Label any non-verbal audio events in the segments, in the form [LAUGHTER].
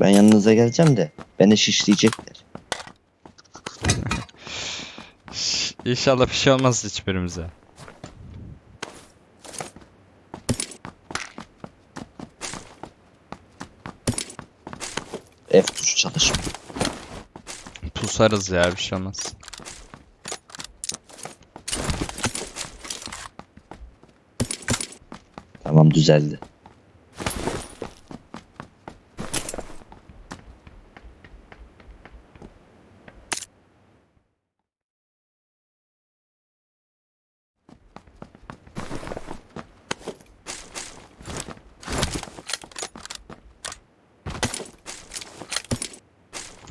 Ben yanınıza geleceğim de beni şişleyecekler. İnşallah bir şey olmaz hiçbirimize. F tuşu çalışmıyor. Pusarız ya bir şey olmaz. Tamam düzeldi.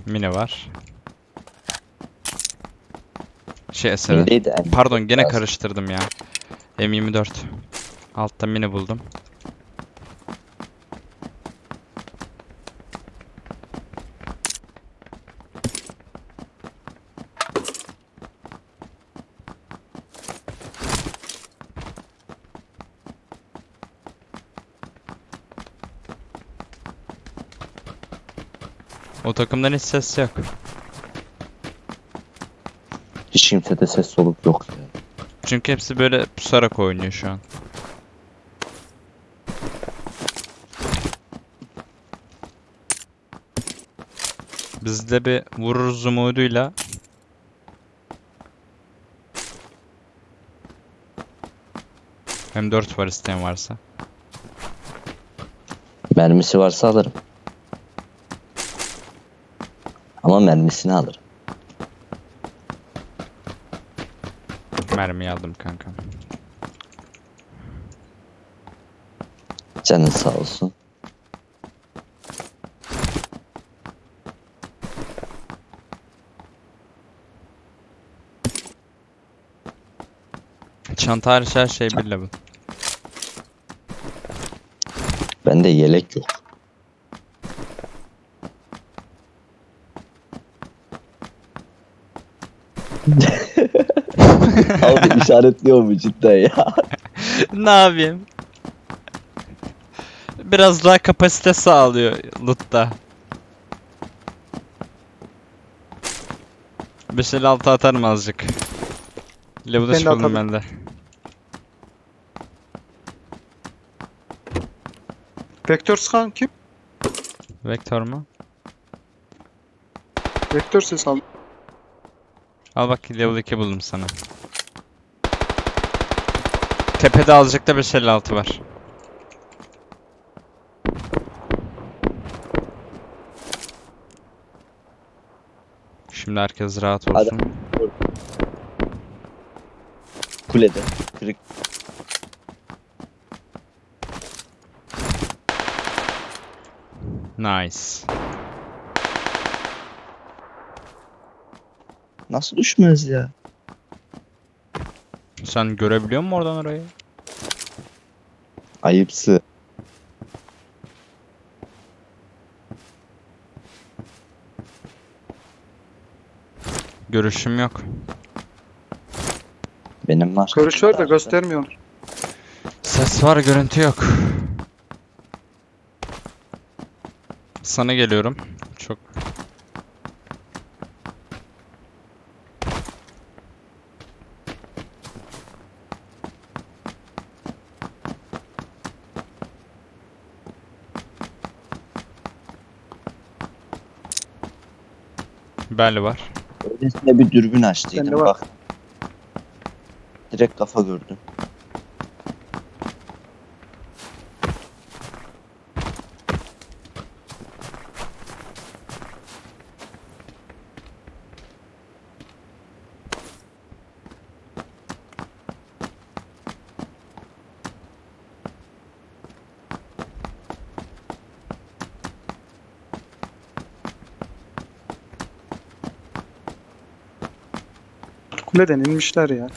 Mini var. Şey en Pardon gene karıştırdım ya. M24. Altta mini buldum. Takımdan hiç ses yok. Hiç kimsede ses soluk yok ya. Çünkü hepsi böyle pusarak oynuyor şu an. Biz de bir vururuz umuduyla M4 var isteyen varsa. Mermisi varsa alırım. Ama mermisini alırım. Mermi aldım kankam. Canın sağ olsun. Çanta hariç her şey bir level. Bende yelek yok. Abi işaretliyor mu cidden ya? [LAUGHS] ne yapayım? Biraz daha kapasite sağlıyor loot'ta. 556 atarım azıcık. Level Ben de 3 buldum atarım. ben de. Vektör sıkan kim? Vektör mü? Vektör ses al. Al bak level 2 buldum sana. Tepede azıcık da 556 var. Şimdi herkes rahat olsun. Kulede. Kırık. Nice. Nasıl düşmez ya? Sen görebiliyor musun oradan orayı? Ayıpsı. Görüşüm yok. Benim var. Görüş var da göstermiyor. Ses var, görüntü yok. Sana geliyorum. Belli var. Öylesine bir dürbün açtıydım Bende var. bak. Direkt kafa gördüm. Kuleden inmişler ya.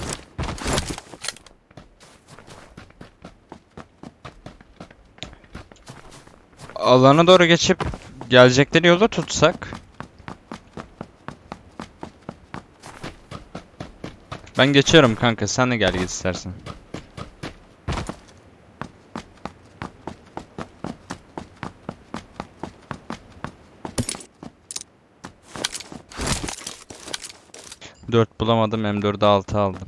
Alana doğru geçip gelecekleri yolu tutsak. Ben geçiyorum kanka sen de gel git istersen. Bulamadım. M4'e 6 aldım.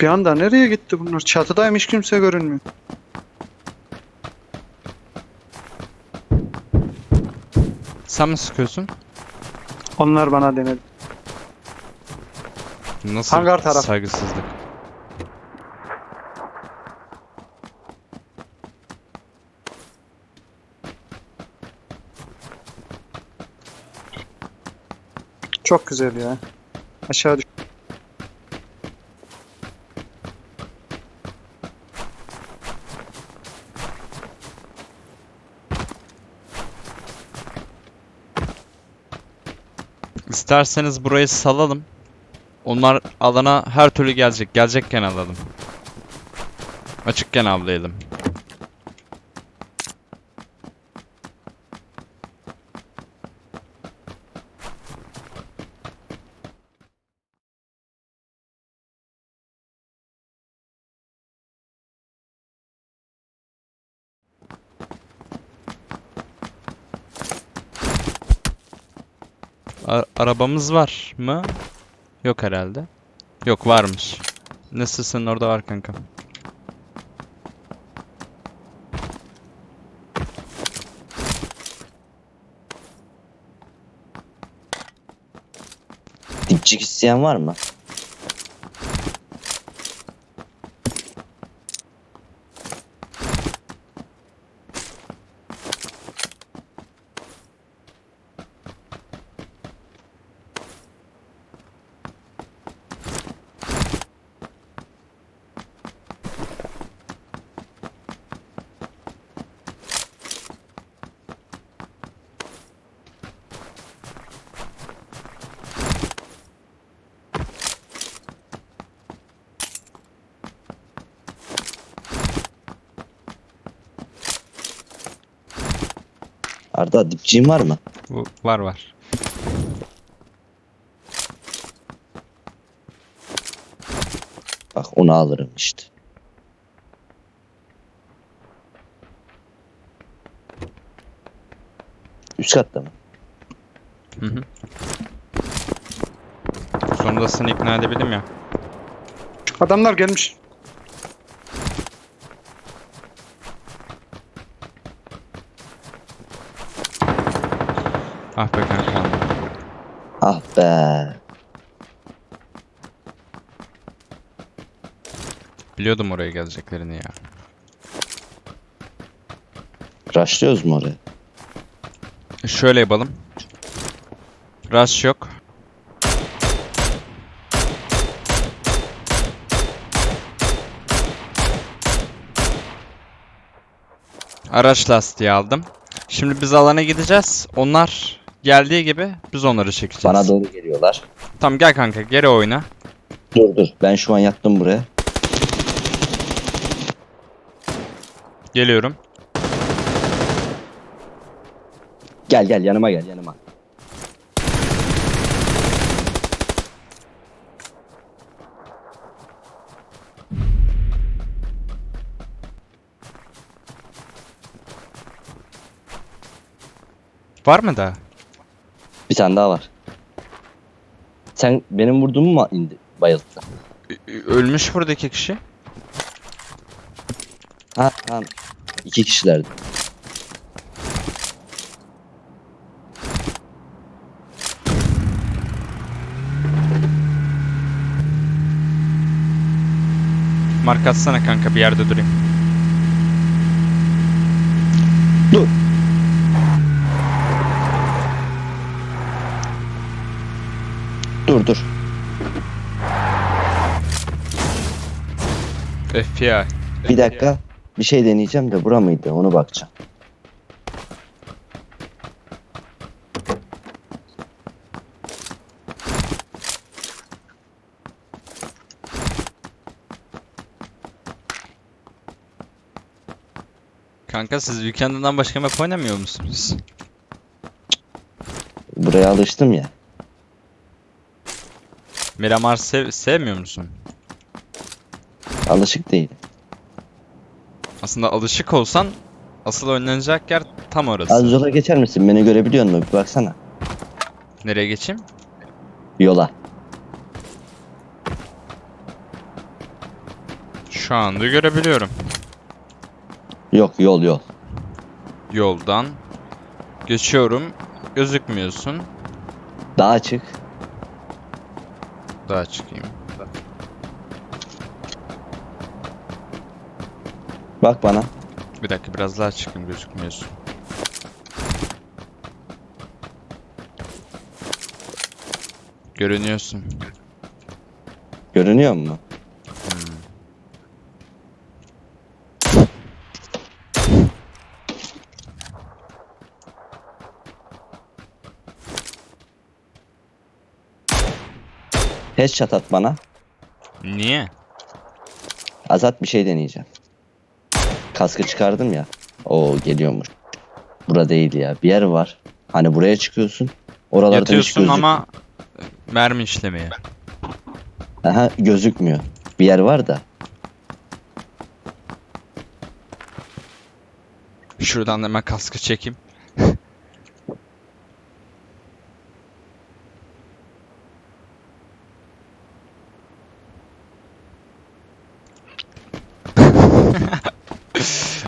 Bir anda nereye gitti bunlar? Çatıdaymış kimse görünmüyor. Sen mi sıkıyorsun? Onlar bana denedi. Nasıl Hangar taraf. saygısızlık? Çok güzel ya. Aşağı düş. İsterseniz burayı salalım. Onlar alana her türlü gelecek. Gelecekken alalım. Açıkken avlayalım. Arabamız var mı? Yok herhalde. Yok varmış. Nasılsın orada var kanka. Dipçik isteyen var mı? Arda dipçiğin var mı? Var var. Bak onu alırım işte. Üst katta mı? Hı hı. Sonunda seni ikna edebildim ya. Adamlar gelmiş. Ah be kanka. Ah be. Biliyordum oraya geleceklerini ya. Rushlıyoruz mu oraya? Şöyle yapalım. Rush yok. Araç lastiği aldım. Şimdi biz alana gideceğiz. Onlar geldiği gibi biz onları çekeceğiz. Bana doğru geliyorlar. Tamam gel kanka geri oyna. Dur dur. Ben şu an yattım buraya. Geliyorum. Gel gel yanıma gel yanıma. Var mı daha? Bir tane daha var. Sen benim vurduğumu mu indi bayılttın? Ölmüş buradaki kişi. Ha tamam. İki kişilerdi. Mark atsana kanka bir yerde durayım. Dur. Dur dur. FBI. Bir dakika. Bir şey deneyeceğim de bura mıydı? Onu bakacağım. Kanka siz Weekend'dan başka map oynamıyor musunuz? Buraya alıştım ya. Miramar sev sevmiyor musun? Alışık değilim. Aslında alışık olsan Asıl oynanacak yer tam orası. Az yola geçer misin? Beni görebiliyor musun? Bir baksana. Nereye geçeyim? Yola. Şu anda görebiliyorum. Yok yol yol. Yoldan geçiyorum. Gözükmüyorsun. Daha çık. Daha çıkayım. Bak bana. Bir dakika biraz daha çıkayım gözükmüyorsun. Görünüyorsun. Görünüyor mu? Headshot at bana. Niye? Azat bir şey deneyeceğim. Kaskı çıkardım ya. Oo geliyormuş. Bura değil ya. Bir yer var. Hani buraya çıkıyorsun. Oralardan hiç Yatıyorsun gözük- ama mermi işlemeye. Aha, gözükmüyor. Bir yer var da. Şuradan hemen kaskı çekeyim.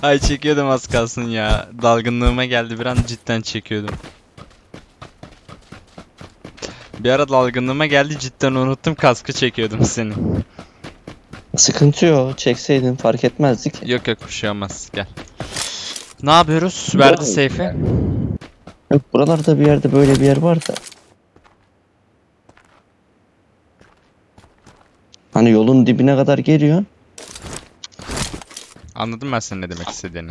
Ay çekiyordum az kalsın ya. Dalgınlığıma geldi bir an cidden çekiyordum. Bir ara dalgınlığıma geldi cidden unuttum kaskı çekiyordum senin. Sıkıntı yok. Çekseydin fark etmezdi ki. Yok yok bir şey olmaz gel. Ne yapıyoruz? Verdi seyfi. Yok buralarda bir yerde böyle bir yer var da. Hani yolun dibine kadar geliyor. Anladım ben senin ne demek istediğini.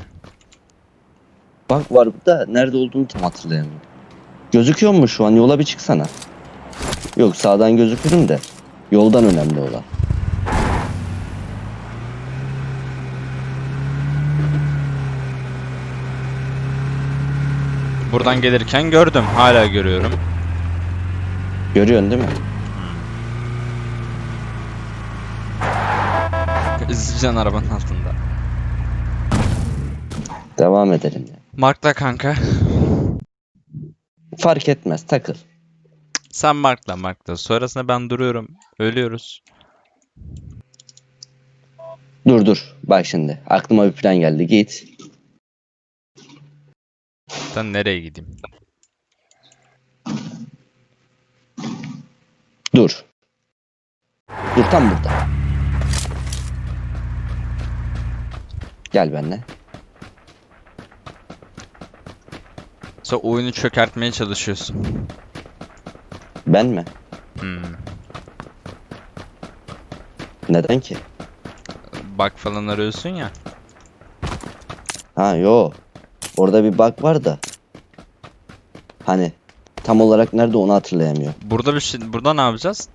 Bak var da nerede olduğunu tam hatırlayamıyorum. Gözüküyor mu şu an? Yola bir çıksana. Yok sağdan gözükürüm de. Yoldan önemli olan. Buradan gelirken gördüm. Hala görüyorum. Görüyorsun değil mi? İzleyeceksin arabanın altında. Devam edelim. Markla kanka. Fark etmez takıl. Sen markla markla. Sonrasında ben duruyorum. Ölüyoruz. Dur dur. Bak şimdi. Aklıma bir plan geldi. Git. Ben nereye gideyim? Dur. Dur tam burada. Gel benimle. Sen oyunu çökertmeye çalışıyorsun. Ben mi? Hmm. Neden ki? Bak falan arıyorsun ya. Ha yo. Orada bir bug var da. Hani tam olarak nerede onu hatırlayamıyor. Burada bir şey, burada ne yapacağız?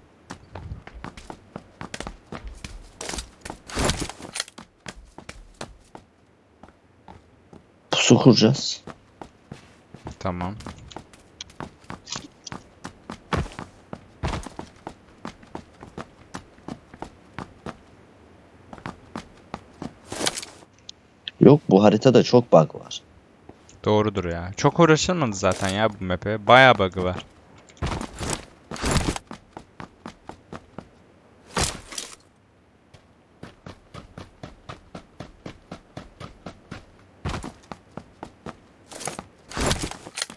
Pusu kuracağız. Tamam. Yok bu haritada çok bug var. Doğrudur ya. Çok uğraşılmadı zaten ya bu map'e. Bayağı bug'ı var.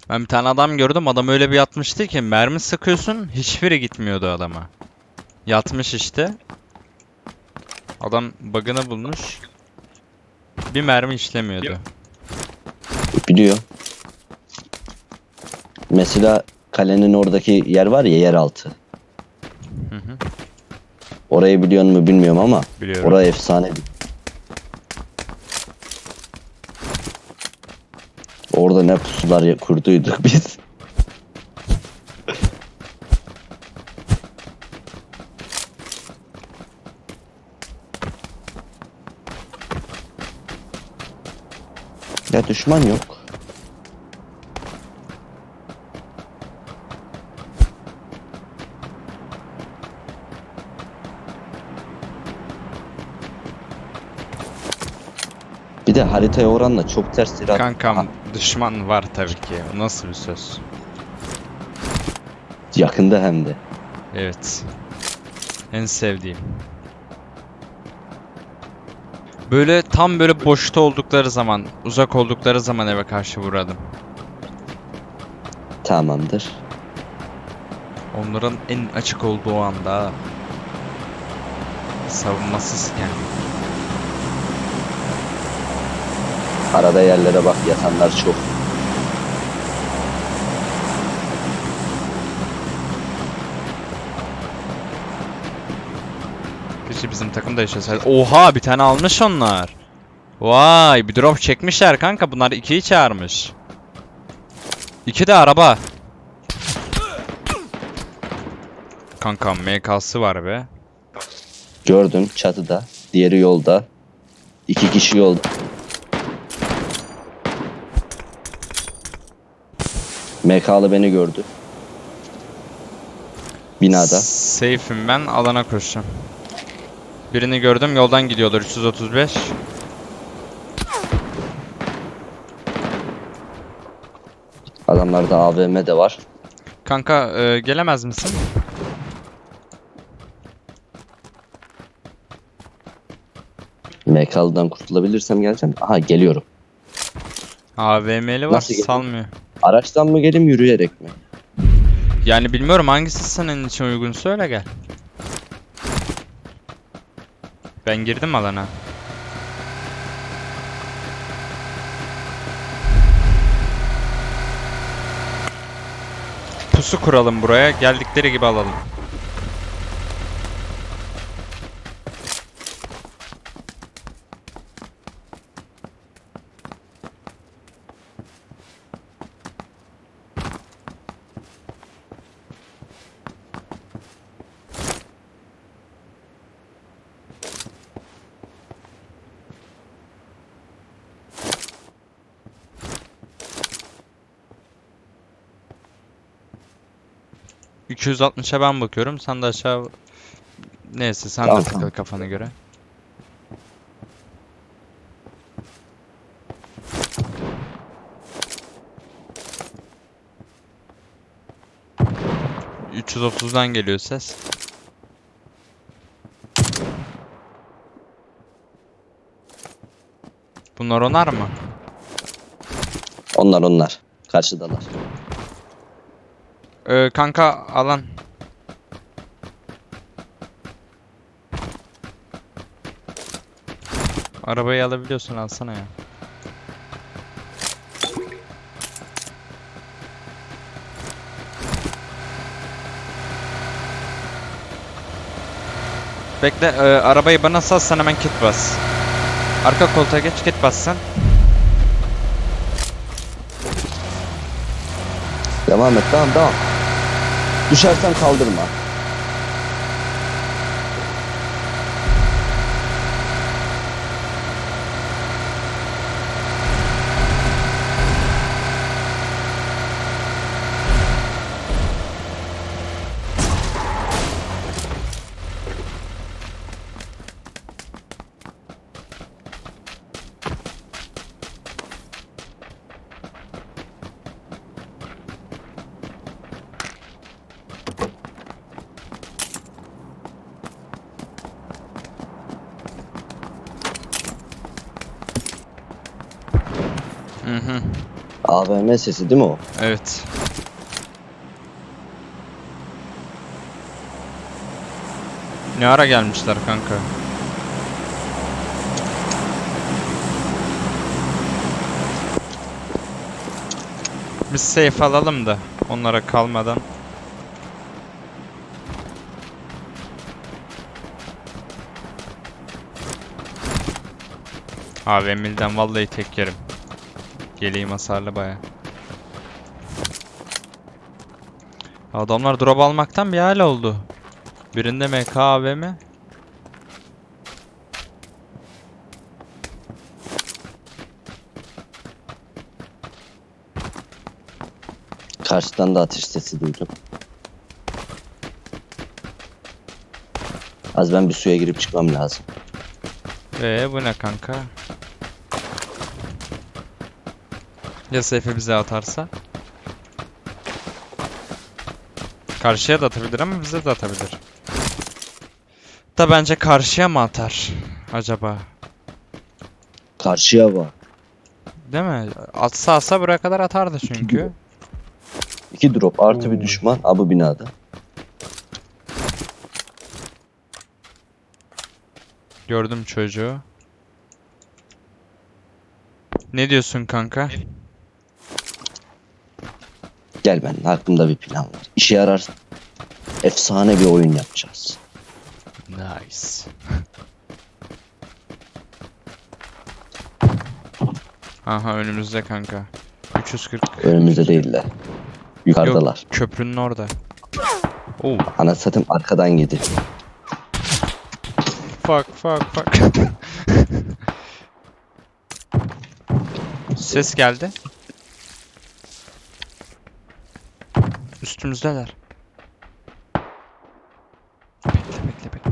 Ben bir tane adam gördüm. Adam öyle bir yatmıştı ki mermi sıkıyorsun hiçbiri gitmiyordu adama. Yatmış işte. Adam bug'ını bulmuş. Bir mermi işlemiyordu. Biliyor. Mesela kalenin oradaki yer var ya yeraltı. Hı hı. Orayı biliyor mu bilmiyorum ama Biliyorum. orası efsane bir. Orada ne pusular kurduyduk [LAUGHS] biz. Ya düşman yok. De haritaya oranla çok ters silah. Kankam düşman var tabii ki. O nasıl bir söz? Yakında hem de. Evet. En sevdiğim. Böyle tam böyle boşta oldukları zaman, uzak oldukları zaman eve karşı vuralım. Tamamdır. Onların en açık olduğu anda savunmasızken. Arada yerlere bak yatanlar çok. Keşke bizim takım da yaşasaydı. Oha bir tane almış onlar. Vay bir drop çekmişler kanka. Bunlar ikiyi çağırmış. İki de araba. Kankam MK'sı var be. Gördüm çatıda. Diğeri yolda. İki kişi yolda. MK'lı beni gördü. Binada. Safe'im ben alana koşacağım. Birini gördüm yoldan gidiyorlar 335. Adamlarda AVM de var. Kanka e, gelemez misin? MK'lıdan kurtulabilirsem geleceğim. Aha geliyorum. AVM'li var Nasıl salmıyor. Araçtan mı geleyim yürüyerek mi? Yani bilmiyorum hangisi senin için uygunsa öyle gel. Ben girdim alana. Pusu kuralım buraya. Geldikleri gibi alalım. ...260'a ben bakıyorum. Sen de aşağı... Neyse sen Tamam, de takıl tamam. kafana göre. ...330'dan geliyor ses. Bunlar onar mı? Onlar onlar. Karşıdalar. Ee, kanka alan. Arabayı alabiliyorsun alsana ya. Bekle e, arabayı bana sal sen hemen kit bas. Arka koltuğa geç kit bas sen. Devam et devam devam. Düşersen kaldırma. AVM sesi değil mi o? Evet. Ne ara gelmişler kanka? Biz safe alalım da onlara kalmadan. AVM'den vallahi tek yerim. Geleyim hasarlı baya. Adamlar drop almaktan bir hal oldu. Birinde MK AVM. Karşıdan da atış sesi duydum. Az ben bir suya girip çıkmam lazım. Ee bu ne kanka? Ya Seyfe bize atarsa? Karşıya da atabilir ama bize de atabilir. Da bence karşıya mı atar acaba? Karşıya bak. Değil mi? Atsa atsa buraya kadar atardı çünkü. İki drop artı bir düşman. Ha bu binada. Gördüm çocuğu. Ne diyorsun kanka? Gel benim aklımda bir plan var. İşe yararsa efsane bir oyun yapacağız. Nice. Aha önümüzde kanka. 340. Önümüzde değiller. Yukarıdalar. Köprünün orada. Oh, Ana satım arkadan yedi. fuck fuck fuck. [LAUGHS] Ses geldi. Üstümüzdeler. Bekle bekle bekle.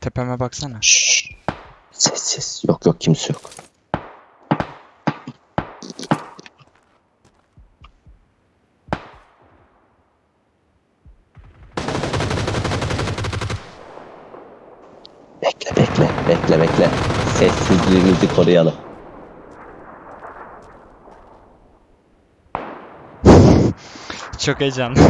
Tepeme baksana. Şşş. Sessiz. Yok yok kimse yok. Bekle bekle bekle bekle. Sessizliğimizi koruyalım. Çok heyecanlı.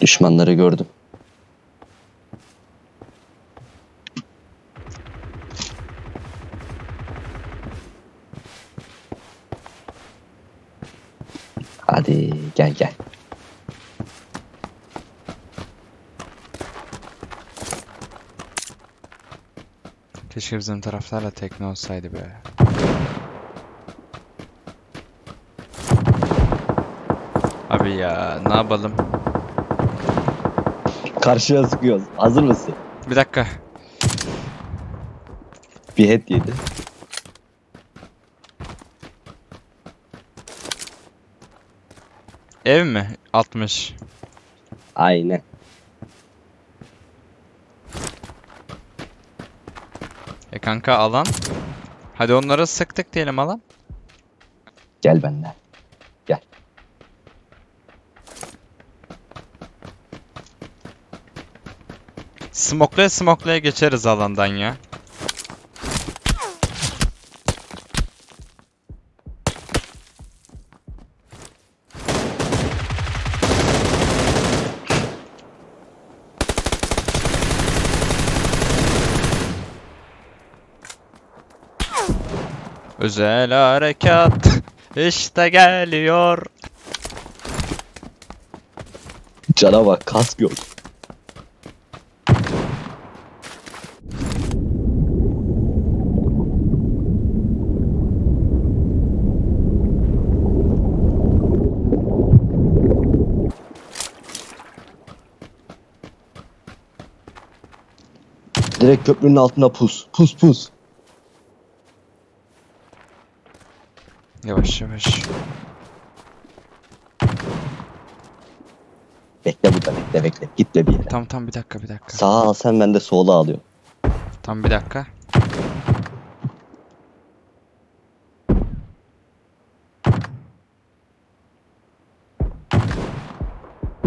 Düşmanları gördüm. Hadi gel gel. Keşke bizim taraflarla tekne olsaydı be. Abi ya ne yapalım? Karşıya sıkıyoruz. Hazır mısın? Bir dakika. Bir head yedi. Ev mi? 60. Aynen. E kanka alan. Hadi onlara sıktık diyelim alan. Gel benden. Gel. Smoklaya smoklaya geçeriz alandan ya. Özel harekat [LAUGHS] işte geliyor. Cana bak kask yok. Direkt köprünün altında pus. Pus pus. Yavaş yavaş. Bekle burada bekle bekle. Gitme bir yere. Tamam tamam bir dakika bir dakika. Sağa al sen ben de sola alıyorum. Tam bir dakika.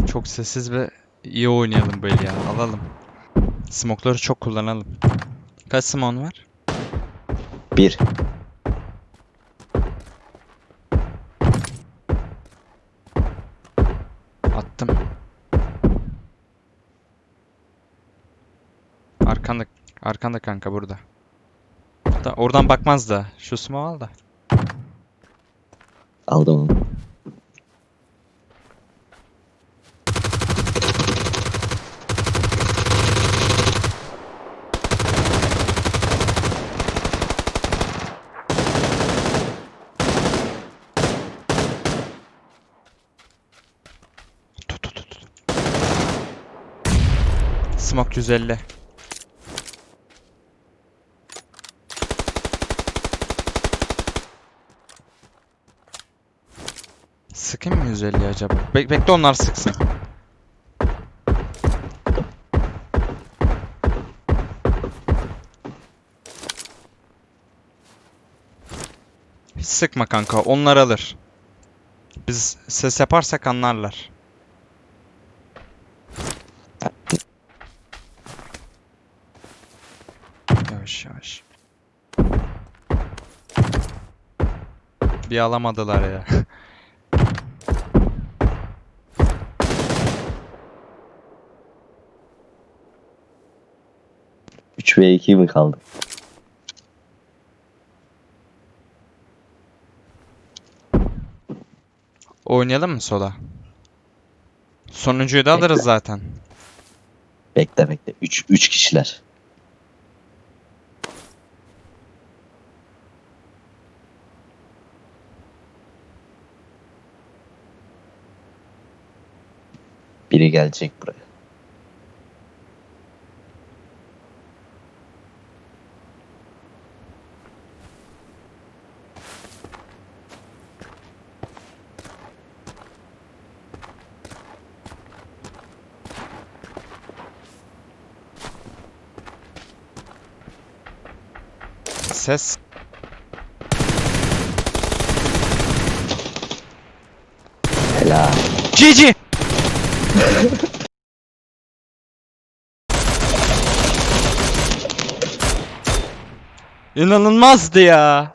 Çok sessiz ve iyi oynayalım böyle ya. Alalım. Smoke'ları çok kullanalım. Kaç smoke var? Bir. Arkanda kanka burada. Da, oradan bakmaz da. Şu smoke al da. Aldım onu. Smoke 150. 150 acaba? Bek bekle onlar sıksın. Hiç sıkma kanka. Onlar alır. Biz ses yaparsak anlarlar. Yavaş yavaş. Bir alamadılar ya. [LAUGHS] Üç ve 2 mi kaldı? Oynayalım mı sola? Sonuncuyu da alırız Bekle. zaten. Bekle bekle. 3 3 kişiler. Biri gelecek buraya. Ses. Helal. GG! [LAUGHS] İnanılmazdı ya.